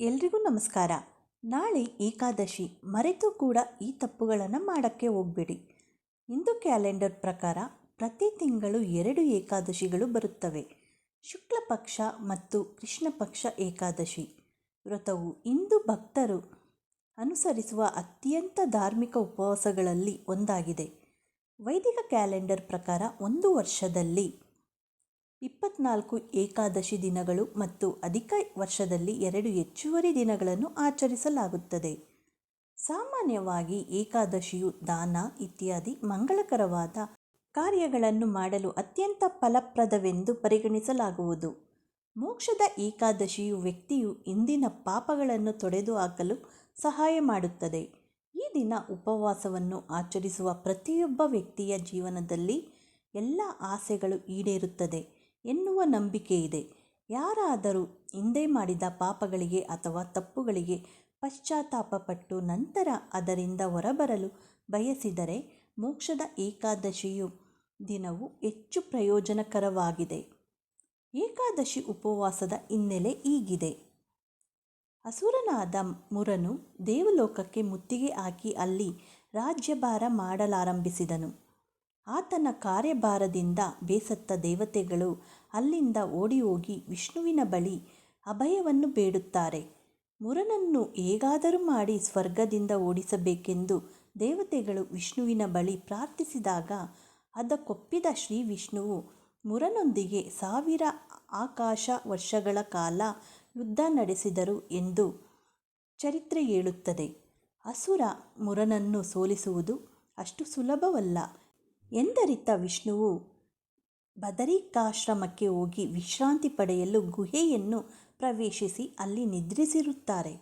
ಎಲ್ರಿಗೂ ನಮಸ್ಕಾರ. ನಾಳೆ ಏಕಾದಶಿ, ಮರೆತು ಕೂಡ ಈ ತಪ್ಪುಗಳನ್ನು ಮಾಡೋಕ್ಕೆ ಹೋಗಬೇಡಿ. ಹಿಂದೂ ಕ್ಯಾಲೆಂಡರ್ ಪ್ರಕಾರ ಪ್ರತಿ ತಿಂಗಳು ಎರಡು ಏಕಾದಶಿಗಳು ಬರುತ್ತವೆ. ಶುಕ್ಲ ಪಕ್ಷ ಮತ್ತು ಕೃಷ್ಣ ಪಕ್ಷ ಏಕಾದಶಿ. ವ್ರತವು ಹಿಂದೂ ಭಕ್ತರು ಅನುಸರಿಸುವ ಅತ್ಯಂತ ಧಾರ್ಮಿಕ ಉಪವಾಸಗಳಲ್ಲಿ ಒಂದಾಗಿದೆ. ವೈದಿಕ ಕ್ಯಾಲೆಂಡರ್ ಪ್ರಕಾರ ಒಂದು ವರ್ಷದಲ್ಲಿ ಇಪ್ಪತ್ನಾಲ್ಕು ಏಕಾದಶಿ ದಿನಗಳು ಮತ್ತು ಅಧಿಕ ವರ್ಷದಲ್ಲಿ ಎರಡು ಹೆಚ್ಚುವರಿ ದಿನಗಳನ್ನು ಆಚರಿಸಲಾಗುತ್ತದೆ. ಸಾಮಾನ್ಯವಾಗಿ ಏಕಾದಶಿಯು ದಾನ ಇತ್ಯಾದಿ ಮಂಗಳಕರವಾದ ಕಾರ್ಯಗಳನ್ನು ಮಾಡಲು ಅತ್ಯಂತ ಫಲಪ್ರದವೆಂದು ಪರಿಗಣಿಸಲಾಗುವುದು. ಮೋಕ್ಷದ ಏಕಾದಶಿಯು ವ್ಯಕ್ತಿಯು ಇಂದಿನ ಪಾಪಗಳನ್ನು ತೊಡೆದು ಹಾಕಲು ಸಹಾಯ ಮಾಡುತ್ತದೆ. ಈ ದಿನ ಉಪವಾಸವನ್ನು ಆಚರಿಸುವ ಪ್ರತಿಯೊಬ್ಬ ವ್ಯಕ್ತಿಯ ಜೀವನದಲ್ಲಿ ಎಲ್ಲ ಆಸೆಗಳು ಈಡೇರುತ್ತದೆ. ಎನ್ನುವ ನಂಬಿಕೆಯಿದೆ ಯಾರಾದರೂ ಹಿಂದೆ ಮಾಡಿದ ಪಾಪಗಳಿಗೆ ಅಥವಾ ತಪ್ಪುಗಳಿಗೆ ಪಶ್ಚಾತ್ತಾಪಪಟ್ಟು ನಂತರ ಅದರಿಂದ ಹೊರಬರಲು ಬಯಸಿದರೆ ಮೋಕ್ಷದ ಏಕಾದಶಿಯು ದಿನವು ಹೆಚ್ಚು ಪ್ರಯೋಜನಕರವಾಗಿದೆ. ಏಕಾದಶಿ ಉಪವಾಸದ ಹಿನ್ನೆಲೆ ಈಗಿದೆ ಅಸುರನಾದ ಮುರನು ದೇವಲೋಕಕ್ಕೆ ಮುತ್ತಿಗೆ ಹಾಕಿ ಅಲ್ಲಿ ರಾಜ್ಯಭಾರ ಮಾಡಲಾರಂಭಿಸಿದನು. ಆತನ ಕಾರ್ಯಭಾರದಿಂದ ಬೇಸತ್ತ ದೇವತೆಗಳು ಅಲ್ಲಿಂದ ಓಡಿ ಹೋಗಿ ವಿಷ್ಣುವಿನ ಬಳಿ ಅಭಯವನ್ನು ಬೇಡುತ್ತಾರೆ. ಮುರನನ್ನು ಹೇಗಾದರೂ ಮಾಡಿ ಸ್ವರ್ಗದಿಂದ ಓಡಿಸಬೇಕೆಂದು ದೇವತೆಗಳು ವಿಷ್ಣುವಿನ ಬಳಿ ಪ್ರಾರ್ಥಿಸಿದಾಗ ಅದಕ್ಕೊಪ್ಪಿದ ಶ್ರೀ ವಿಷ್ಣುವು ಮುರನೊಂದಿಗೆ ಸಾವಿರ ಆಕಾಶ ವರ್ಷಗಳ ಕಾಲ ಯುದ್ಧ ನಡೆಸಿದರು ಎಂದು ಚರಿತ್ರೆ ಹೇಳುತ್ತದೆ. ಅಸುರ ಮುರನನ್ನು ಸೋಲಿಸುವುದು ಅಷ್ಟು ಸುಲಭವಲ್ಲ. ಎಂದರಿತ ವಿಷ್ಣುವು ಬದರಿಕಾಶ್ರಮಕ್ಕೆ ಹೋಗಿ ವಿಶ್ರಾಂತಿ ಪಡೆಯಲು ಗುಹೆಯನ್ನು ಪ್ರವೇಶಿಸಿ ಅಲ್ಲಿ ನಿದ್ರಿಸಿರುತ್ತಾರೆ.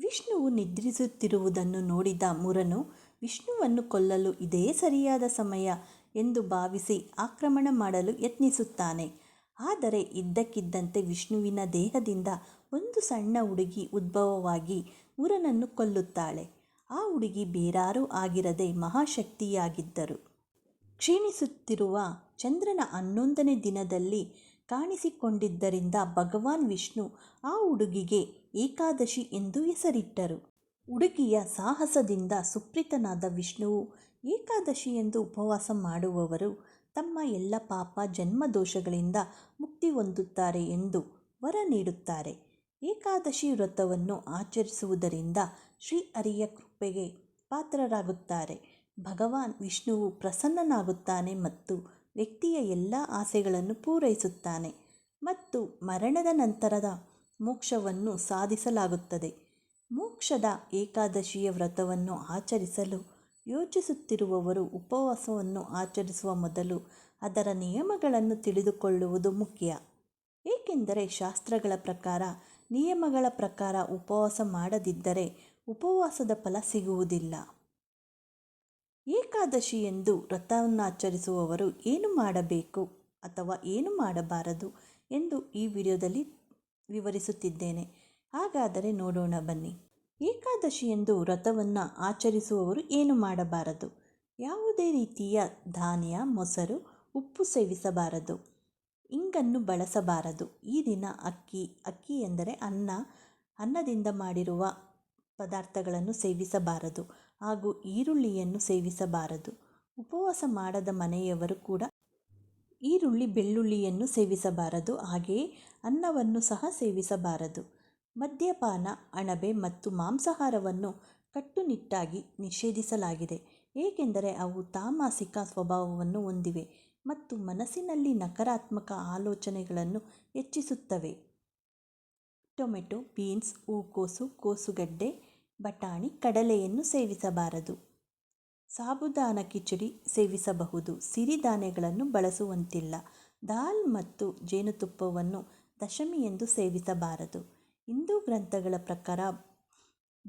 ವಿಷ್ಣುವು ನಿದ್ರಿಸುತ್ತಿರುವುದನ್ನು ನೋಡಿದ ಮುರನು, ವಿಷ್ಣುವನ್ನು ಕೊಲ್ಲಲು ಇದೇ ಸರಿಯಾದ ಸಮಯ ಎಂದು ಭಾವಿಸಿ ಆಕ್ರಮಣ ಮಾಡಲು ಯತ್ನಿಸುತ್ತಾನೆ. ಆದರೆ ಇದ್ದಕ್ಕಿದ್ದಂತೆ ವಿಷ್ಣುವಿನ ದೇಹದಿಂದ ಒಂದು ಸಣ್ಣ ಹುಡುಗಿ ಉದ್ಭವವಾಗಿ ಮುರನನ್ನು ಕೊಲ್ಲುತ್ತಾಳೆ. ಆ ಹುಡುಗಿ ಬೇರಾರೂ ಆಗಿರದೆ ಮಹಾಶಕ್ತಿಯಾಗಿದ್ದರು. ಕ್ಷೀಣಿಸುತ್ತಿರುವ ಚಂದ್ರನ ಹನ್ನೊಂದನೇ ದಿನದಲ್ಲಿ ಕಾಣಿಸಿಕೊಂಡಿದ್ದರಿಂದ ಭಗವಾನ್ ವಿಷ್ಣು ಆ ಹುಡುಗಿಗೆ ಏಕಾದಶಿ ಎಂದು ಹೆಸರಿಟ್ಟರು. ಹುಡುಗಿಯ ಸಾಹಸದಿಂದ ಸುಪ್ರೀತನಾದ ವಿಷ್ಣುವು ಏಕಾದಶಿ ಎಂದು ಉಪವಾಸ ಮಾಡುವವರು ತಮ್ಮ ಎಲ್ಲ ಪಾಪ ಜನ್ಮ ದೋಷಗಳಿಂದ ಮುಕ್ತಿ ಹೊಂದುತ್ತಾರೆ ಎಂದು ವರ ನೀಡುತ್ತಾರೆ. ಏಕಾದಶಿ ವ್ರತವನ್ನು ಆಚರಿಸುವುದರಿಂದ ಶ್ರೀ ಶ್ರೀಹರಿಯ ಕೃಪೆಗೆ ಪಾತ್ರರಾಗುತ್ತಾರೆ. ಭಗವಾನ್ ವಿಷ್ಣುವು ಪ್ರಸನ್ನನಾಗುತ್ತಾನೆ ಮತ್ತು ವ್ಯಕ್ತಿಯ ಎಲ್ಲ ಆಸೆಗಳನ್ನು ಪೂರೈಸುತ್ತಾನೆ ಮತ್ತು ಮರಣದ ನಂತರದ ಮೋಕ್ಷವನ್ನು ಸಾಧಿಸಲಾಗುತ್ತದೆ. ಮೋಕ್ಷದ ಏಕಾದಶಿಯ ವ್ರತವನ್ನು ಆಚರಿಸಲು ಯೋಚಿಸುತ್ತಿರುವವರು ಉಪವಾಸವನ್ನು ಆಚರಿಸುವ ಮೊದಲು ಅದರ ನಿಯಮಗಳನ್ನು ತಿಳಿದುಕೊಳ್ಳುವುದು ಮುಖ್ಯ. ಏಕೆಂದರೆ ಶಾಸ್ತ್ರಗಳ ಪ್ರಕಾರ, ನಿಯಮಗಳ ಪ್ರಕಾರ ಉಪವಾಸ ಮಾಡದಿದ್ದರೆ ಉಪವಾಸದ ಫಲ ಸಿಗುವುದಿಲ್ಲ. ಏಕಾದಶಿ ಎಂದು ವ್ರತವನ್ನಾಚರಿಸುವವರು ಏನು ಮಾಡಬೇಕು ಅಥವಾ ಏನು ಮಾಡಬಾರದು ಎಂದು ಈ ವಿಡಿಯೋದಲ್ಲಿ ವಿವರಿಸುತ್ತಿದ್ದೇನೆ. ಹಾಗಾದರೆ ನೋಡೋಣ ಬನ್ನಿ. ಏಕಾದಶಿ ಎಂದು ವ್ರತವನ್ನು ಆಚರಿಸುವವರು ಏನು ಮಾಡಬಾರದು? ಯಾವುದೇ ರೀತಿಯ ಧಾನ್ಯ, ಮೊಸರು, ಉಪ್ಪು ಸೇವಿಸಬಾರದು. ಇಂಗನ್ನು ಬಳಸಬಾರದು. ಈ ದಿನ ಅಕ್ಕಿ ಅಕ್ಕಿ ಎಂದರೆ ಅನ್ನ, ಅನ್ನದಿಂದ ಮಾಡಿರುವ ಪದಾರ್ಥಗಳನ್ನು ಸೇವಿಸಬಾರದು ಹಾಗೂ ಈರುಳ್ಳಿಯನ್ನು ಸೇವಿಸಬಾರದು. ಉಪವಾಸ ಮಾಡದ ಮನೆಯವರು ಕೂಡ ಈರುಳ್ಳಿ, ಬೆಳ್ಳುಳ್ಳಿಯನ್ನು ಸೇವಿಸಬಾರದು, ಹಾಗೆಯೇ ಅನ್ನವನ್ನು ಸಹ ಸೇವಿಸಬಾರದು. ಮದ್ಯಪಾನ, ಅಣಬೆ ಮತ್ತು ಮಾಂಸಾಹಾರವನ್ನು ಕಟ್ಟುನಿಟ್ಟಾಗಿ ನಿಷೇಧಿಸಲಾಗಿದೆ, ಏಕೆಂದರೆ ಅವು ತಾಮಸಿಕ ಸ್ವಭಾವವನ್ನು ಹೊಂದಿವೆ ಮತ್ತು ಮನಸ್ಸಿನಲ್ಲಿ ನಕಾರಾತ್ಮಕ ಆಲೋಚನೆಗಳನ್ನು ಹೆಚ್ಚಿಸುತ್ತವೆ. ಟೊಮೆಟೊ, ಬೀನ್ಸ್, ಹೂಕೋಸು, ಕೋಸುಗಡ್ಡೆ ಬಟಾಣಿ ಕಡಲೆಯನ್ನು ಸೇವಿಸಬಾರದು. ಸಾಬುದಾನ ಕಿಚಡಿ ಸೇವಿಸಬಹುದು. ಸಿರಿಧಾನ್ಯಗಳನ್ನು ಬಳಸುವಂತಿಲ್ಲ. ದಾಲ್ ಮತ್ತು ಜೇನುತುಪ್ಪವನ್ನು ದಶಮಿ ಎಂದು ಸೇವಿಸಬಾರದು. ಹಿಂದೂ ಗ್ರಂಥಗಳ ಪ್ರಕಾರ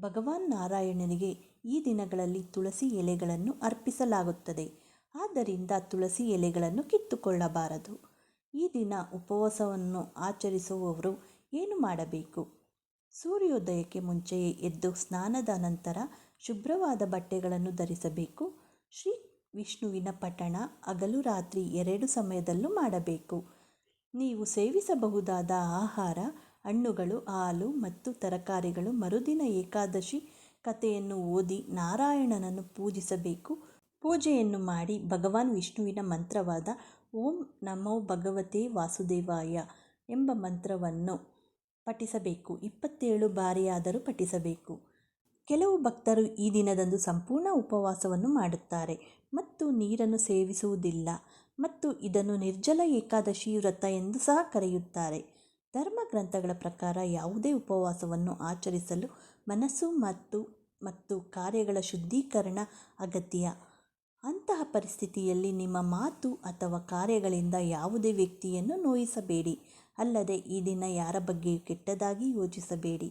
ಭಗವಾನ್ ನಾರಾಯಣನಿಗೆ ಈ ದಿನಗಳಲ್ಲಿ ತುಳಸಿ ಎಲೆಗಳನ್ನು ಅರ್ಪಿಸಲಾಗುತ್ತದೆ. ಆದ್ದರಿಂದ ತುಳಸಿ ಎಲೆಗಳನ್ನು ಕಿತ್ತುಕೊಳ್ಳಬಾರದು. ಈ ದಿನ ಉಪವಾಸವನ್ನು ಆಚರಿಸುವವರು ಏನು ಮಾಡಬೇಕು? ಸೂರ್ಯೋದಯಕ್ಕೆ ಮುಂಚೆಯೇ ಎದ್ದು ಸ್ನಾನದ ನಂತರ ಶುಭ್ರವಾದ ಬಟ್ಟೆಗಳನ್ನು ಧರಿಸಬೇಕು. ಶ್ರೀ ವಿಷ್ಣುವಿನ ಪಠಣ ಹಗಲು ರಾತ್ರಿ ಎರಡು ಸಮಯದಲ್ಲೂ ಮಾಡಬೇಕು. ನೀವು ಸೇವಿಸಬಹುದಾದ ಆಹಾರ, ಹಣ್ಣುಗಳು, ಹಾಲು ಮತ್ತು ತರಕಾರಿಗಳು ಮರುದಿನ ಏಕಾದಶಿ ಕಥೆಯನ್ನು ಓದಿ ನಾರಾಯಣನನ್ನು ಪೂಜಿಸಬೇಕು. ಪೂಜೆಯನ್ನು ಮಾಡಿ ಭಗವಾನ್ ವಿಷ್ಣುವಿನ ಮಂತ್ರವಾದ ಓಂ ನಮೋ ಭಗವತೆ ವಾಸುದೇವಾಯ ಎಂಬ ಮಂತ್ರವನ್ನು ಪಠಿಸಬೇಕು. ಇಪ್ಪತ್ತೇಳು ಬಾರಿಯಾದರೂ ಪಠಿಸಬೇಕು. ಕೆಲವು ಭಕ್ತರು ಈ ದಿನದಂದು ಸಂಪೂರ್ಣ ಉಪವಾಸವನ್ನು ಮಾಡುತ್ತಾರೆ. ಮತ್ತು ನೀರನ್ನು ಸೇವಿಸುವುದಿಲ್ಲ. ಮತ್ತು ಇದನ್ನು ನಿರ್ಜಲ ಏಕಾದಶಿ ವ್ರತ ಎಂದು ಸಹ ಕರೆಯುತ್ತಾರೆ. ಧರ್ಮ ಗ್ರಂಥಗಳ ಪ್ರಕಾರ ಯಾವುದೇ ಉಪವಾಸವನ್ನು ಆಚರಿಸಲು ಮನಸ್ಸು ಮತ್ತು ಮತ್ತು ಕಾರ್ಯಗಳ ಶುದ್ಧೀಕರಣ ಅಗತ್ಯ. ಅಂತಹ ಪರಿಸ್ಥಿತಿಯಲ್ಲಿ ನಿಮ್ಮ ಮಾತು ಅಥವಾ ಕಾರ್ಯಗಳಿಂದ ಯಾವುದೇ ವ್ಯಕ್ತಿಯನ್ನು ನೋಯಿಸಬೇಡಿ. ಅಲ್ಲದೆ ಈ ದಿನ ಯಾರ ಬಗ್ಗೆಯೂ ಕೆಟ್ಟದಾಗಿ ಯೋಚಿಸಬೇಡಿ.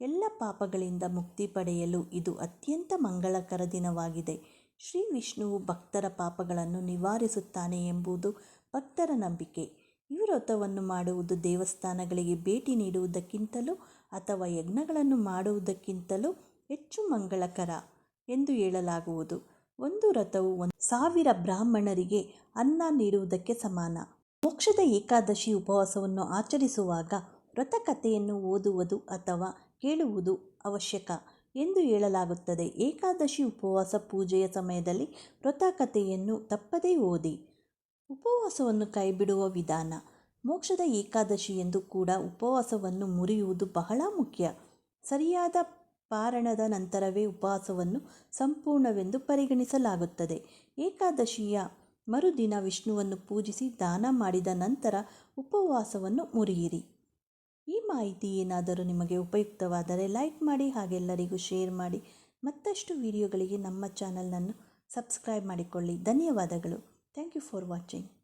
ಎಲ್ಲ ಪಾಪಗಳಿಂದ ಮುಕ್ತಿ ಪಡೆಯಲು ಇದು ಅತ್ಯಂತ ಮಂಗಳಕರ ದಿನವಾಗಿದೆ. ಶ್ರೀ ವಿಷ್ಣುವು ಭಕ್ತರ ಪಾಪಗಳನ್ನು ನಿವಾರಿಸುತ್ತಾನೆ ಎಂಬುದು ಭಕ್ತರ ನಂಬಿಕೆ. ಈ ವ್ರತವನ್ನು ಮಾಡುವುದು ದೇವಸ್ಥಾನಗಳಿಗೆ ಭೇಟಿ ನೀಡುವುದಕ್ಕಿಂತಲೂ ಅಥವಾ ಯಜ್ಞಗಳನ್ನು ಮಾಡುವುದಕ್ಕಿಂತಲೂ ಹೆಚ್ಚು ಮಂಗಳಕರ ಎಂದು ಹೇಳಲಾಗುವುದು. ಒಂದು ವ್ರತವು ಒಂದು ಸಾವಿರ ಬ್ರಾಹ್ಮಣರಿಗೆ ಅನ್ನ ನೀಡುವುದಕ್ಕೆ ಸಮಾನ. ಮೋಕ್ಷದ ಏಕಾದಶಿ ಉಪವಾಸವನ್ನು ಆಚರಿಸುವಾಗ ವ್ರತಕಥೆಯನ್ನು ಓದುವುದು ಅಥವಾ ಕೇಳುವುದು ಅವಶ್ಯಕ ಎಂದು ಹೇಳಲಾಗುತ್ತದೆ. ಏಕಾದಶಿ ಉಪವಾಸ ಪೂಜೆಯ ಸಮಯದಲ್ಲಿ ವ್ರತಕಥೆಯನ್ನು ತಪ್ಪದೇ ಓದಿ. ಉಪವಾಸವನ್ನು ಕೈಬಿಡುವ ವಿಧಾನ, ಮೋಕ್ಷದ ಏಕಾದಶಿ ಎಂದು ಕೂಡ ಉಪವಾಸವನ್ನು ಮುರಿಯುವುದು ಬಹಳ ಮುಖ್ಯ. ಸರಿಯಾದ ಪಾರಣದ ನಂತರವೇ ಉಪವಾಸವನ್ನು ಸಂಪೂರ್ಣವೆಂದು ಪರಿಗಣಿಸಲಾಗುತ್ತದೆ. ಏಕಾದಶಿಯ ಮರುದಿನ ವಿಷ್ಣುವನ್ನು ಪೂಜಿಸಿ ದಾನ ಮಾಡಿದ ನಂತರ ಉಪವಾಸವನ್ನು ಮುರಿಯಿರಿ. ಈ ಮಾಹಿತಿ ಏನಾದರೂ ನಿಮಗೆ ಉಪಯುಕ್ತವಾದರೆ ಲೈಕ್ ಮಾಡಿ ಹಾಗೆಲ್ಲರಿಗೂ ಶೇರ್ ಮಾಡಿ. ಮತ್ತಷ್ಟು ವಿಡಿಯೋಗಳಿಗೆ ನಮ್ಮ ಚಾನಲನ್ನು ಸಬ್ಸ್ಕ್ರೈಬ್ ಮಾಡಿಕೊಳ್ಳಿ. ಧನ್ಯವಾದಗಳು. Thank you for watching.